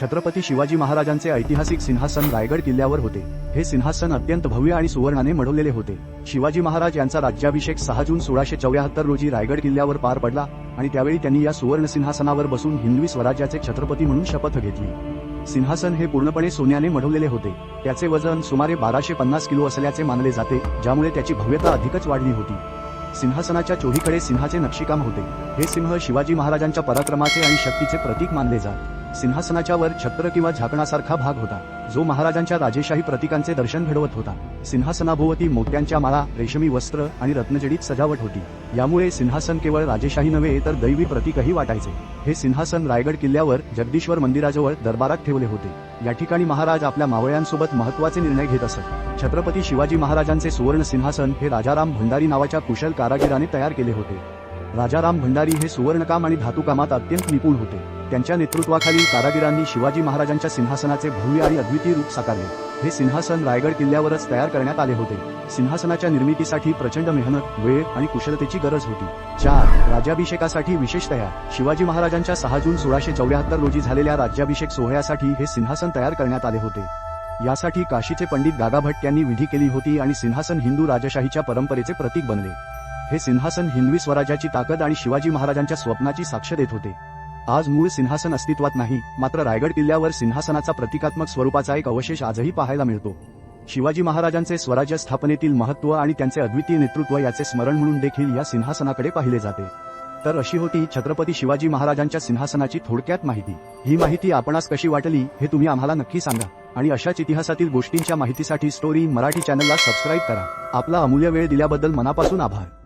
छत्रपती शिवाजी महाराजांचे ऐतिहासिक सिंहासन रायगड किल्ल्यावर होते. हे सिंहासन अत्यंत भव्य आणि सुवर्णाने मढवलेले होते. शिवाजी महाराज यांचा राज्याभिषेक सहा जून सोळाशे चौऱ्याहत्तर रोजी रायगड किल्ल्यावर पार पडला आणि त्यावेळी त्यांनी या सुवर्ण सिंहासनावर बसून हिंदवी स्वराज्याचे छत्रपती म्हणून शपथ घेतली. सिंहासन हे पूर्णपणे सोन्याने मढवलेले होते. त्याचे वजन सुमारे बाराशे पन्नास किलो असल्याचे मानले जाते ज्यामुळे त्याची भव्यता अधिकच वाढली होती. सिंहासनाच्या चोहीकडे सिंहाचे नक्षीकाम होते. हे सिंह शिवाजी महाराजांच्या पराक्रमाचे आणि शक्तीचे प्रतीक मानले जात. सिंहासनाच्या वर छत्र किंवा झाकणासारखा भाग होता जो महाराजांच्या राजेशाही प्रतीकांचे दर्शन घडवत होता. सिंहासनाभोवती मोत्यांच्या माळा रेशमी वस्त्र आणि रत्नजडीत सजावट होती. यामुळे सिंहासन केवळ राजेशाही नव्हे तर दैवी प्रतीकही वाटायचे. हे सिंहासन रायगड किल्ल्यावर जगदीश्वर मंदिराजवळ दरबारात ठेवले होते. या ठिकाणी महाराज आपल्या मावळ्यांसोबत महत्त्वाचे निर्णय घेत असत. छत्रपती शिवाजी महाराजांचे सुवर्ण सिंहासन हे राजाराम भंडारी नावाच्या कुशल कारागिराने तयार केले होते. राजाराम भंडारी हे सुवर्णकाम आणि धातुकामात अत्यंत निपुण होते. त्यांच्या नेतृत्वाखाली कारागिरांनी शिवाजी महाराजांच्या सिंहासनाचे भव्य आणि अद्वितीय रूप साकारले. हे सिंहासन रायगड किल्ल्यावरच तयार करण्यात आले होते. सिंहासनाच्या निर्मितीसाठी प्रचंड मेहनत वेळ आणि कुशलतेची गरज होती. चार राज्याभिषेकासाठी विशेष तयार शिवाजी महाराजांच्या सहा जून सोळाशे चौऱ्याहत्तर रोजी झालेल्या राज्याभिषेक सोहळ्यासाठी हे सिंहासन तयार करण्यात आले होते. यासाठी काशीचे पंडित गागाभट्ट यांनी विधी केली होती आणि सिंहासन हिंदू राजशाहीच्या परंपरेचे प्रतीक बनले. हे सिंहासन हिंदवी स्वराज्याची ताकद आणि शिवाजी महाराजांच्या स्वप्नाची साक्ष देत होते. आज मूळ सिंहासन अस्तित्वात नाही मात्र रायगड किल्ल्यावर सिंहासनाचा प्रतिकात्मक स्वरूपाचा एक अवशेष आजही पाहायला मिळतो. शिवाजी महाराजांचे स्वराज्य स्थापनेतील महत्त्व आणि त्यांचे अद्वितीय नेतृत्व याचे स्मरण म्हणून देखील या सिंहासनाकडे पाहिले जाते. तर अशी होती छत्रपती शिवाजी महाराजांच्या सिंहासनाची थोडक्यात माहिती. ही माहिती आपणास कशी वाटली हे तुम्ही आम्हाला नक्की सांगा. आणि अशाच इतिहासातील गोष्टींच्या माहितीसाठी स्टोरी मराठी चॅनलला सबस्क्राईब करा. आपला अमूल्य वेळ दिल्याबद्दल मनापासून आभार.